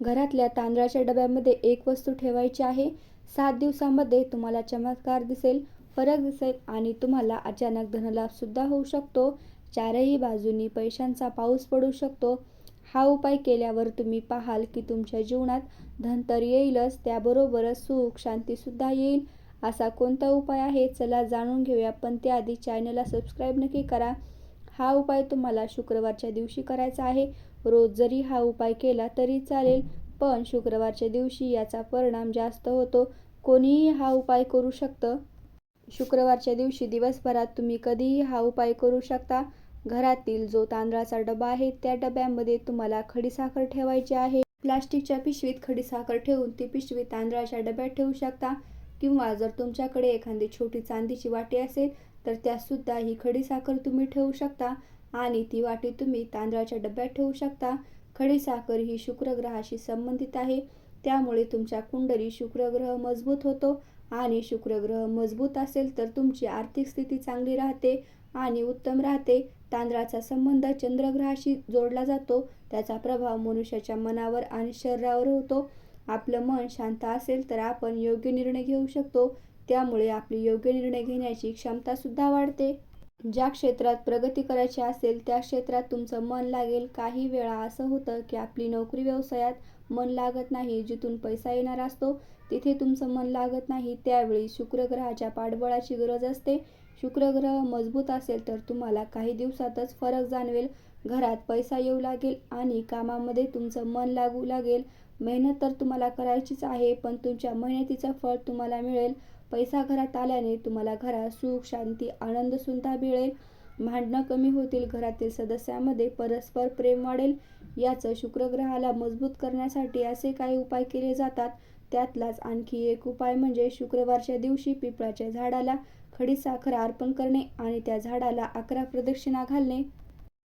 घरातल्या तांदळाच्या डब्यामध्ये एक वस्तू ठेवायची आहे. सात दिवसामध्ये तुम्हाला चमत्कार दिसेल फरक दिसेल आणि तुम्हाला अचानक धनलाभसुद्धा होऊ शकतो. चारही बाजूनी पैशांचा पाऊस पडू शकतो. हा उपाय केल्यावर तुम्ही पाहाल की तुमच्या जीवनात धन तर येईलच त्याबरोबरच सुख शांतीसुद्धा येईल. असा कोणता उपाय आहे? चला जाणून घेऊया पण त्याआधी चॅनलला सबस्क्राईब नक्की करा. हा उपाय तुम्हाला शुक्रवारच्या दिवशी करायचा आहे. रोज जरी हा उपाय केला तरी चालेल पण शुक्रवारच्या दिवशी याचा परिणाम जास्त होतो. कोणीही हा उपाय करू शकतं. शुक्रवारच्या दिवशी दिवसभरात तुम्ही कधीही हा उपाय करू शकता. घरातील जो तांदळाचा डबा आहे त्या डब्यामध्ये तुम्हाला खडीसाखर ठेवायची आहे. प्लास्टिकच्या पिशवीत खडीसाखर ठेवून ती पिशवी तांदळाच्या डब्यात ठेवू शकता. किंवा जर तुमच्याकडे एखादी छोटी चांदीची वाटी असेल तर त्यातसुद्धा ही खडीसाखर तुम्ही ठेवू शकता आणि ती वाटी तुम्ही तांदळाच्या डब्यात ठेवू शकता. खडीसाखर ही शुक्रग्रहाशी संबंधित आहे. त्यामुळे तुमच्या कुंडली शुक्रग्रह मजबूत होतो आणि शुक्रग्रह मजबूत असेल तर तुमची आर्थिक स्थिती चांगली राहते आणि उत्तम राहते. तांदळाचा संबंध चंद्रग्रहाशी जोडला जातो. त्याचा प्रभाव मनुष्याच्या मनावर आणि शरीरावर होतो. आपलं मन शांत असेल तर आपण योग्य निर्णय घेऊ शकतो. त्यामुळे आपली योग्य निर्णय घेण्याची क्षमतासुद्धा वाढते. ज्या क्षेत्रात प्रगती करायची असेल त्या क्षेत्रात तुमचं मन लागेल. काही वेळा असं होतं की आपली नोकरी व्यवसायात मन लागत नाही जिथून पैसा येणार असतो तिथे तुमचं मन लागत नाही. त्यावेळी शुक्रग्रहाच्या पाठबळाची गरज असते. शुक्रग्रह मजबूत असेल तर तुम्हाला काही दिवसातच फरक जाणवेल. घरात पैसा येऊ लागेल आणि कामामध्ये तुमचं मन लागू लागेल. मेहनत तर तुम्हाला करायचीच आहे पण तुमच्या मेहनतीचं फळ तुम्हाला मिळेल. पैसा घरात आल्याने तुम्हाला घरात सुख शांती आनंदसुद्धा मिळेल. भांडणं कमी होतील घरातील सदस्यांमध्ये परस्पर प्रेम वाढेल याचं शुक्रग्रहाला मजबूत करण्यासाठी असे काही उपाय केले जातात. त्यातलाच आणखी एक उपाय म्हणजे शुक्रवारच्या दिवशी पिपळाच्या झाडाला खडीसाखर अर्पण करणे आणि त्या झाडाला अकरा प्रदक्षिणा घालणे.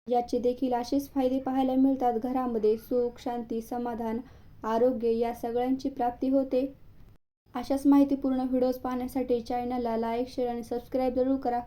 याचे देखील असेच फायदे पाहायला मिळतात. घरामध्ये सुख शांती समाधान आरोग्य या सगळ्यांची प्राप्ती होते. अशाच माहितीपूर्ण व्हिडिओज पाहण्यासाठी चॅनलला लाईक शेअर आणि सबस्क्राईब जरूर करा.